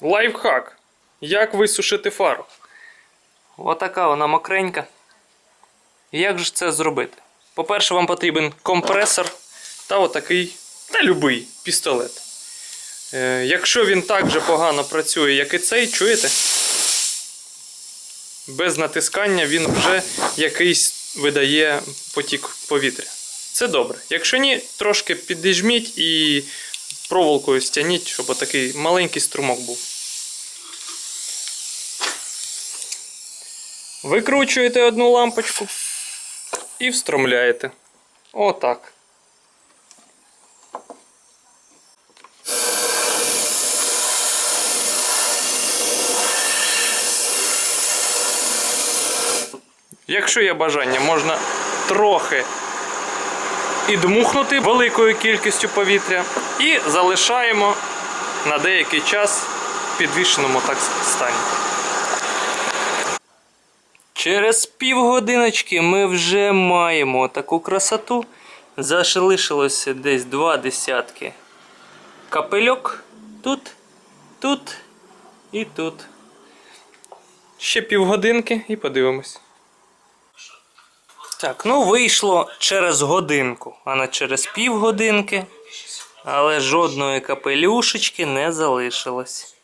Лайфхак. Як висушити фару? Отака вона мокренька. Як же це зробити? По-перше, вам потрібен компресор та отакий, та любий пістолет. Е, якщо він так же погано працює, як і цей, чуєте? Без натискання він вже якийсь видає потік повітря. Це добре. Якщо ні, трошки підіжміть і проволокою стягніть, щоб отакий маленький струмок був. Викручуєте одну лампочку і встромляєте. Отак. Якщо є бажання, можна трохи і дмухнути великою кількістю повітря і залишаємо на деякий час підвішеному так стані. Через півгодиночки ми вже маємо таку красоту. Залишилося десь два десятки капельок. Тут, тут і тут. Ще півгодинки і подивимось. Так, ну вийшло через годинку, а не через півгодинки. Але жодної капелюшечки не залишилось.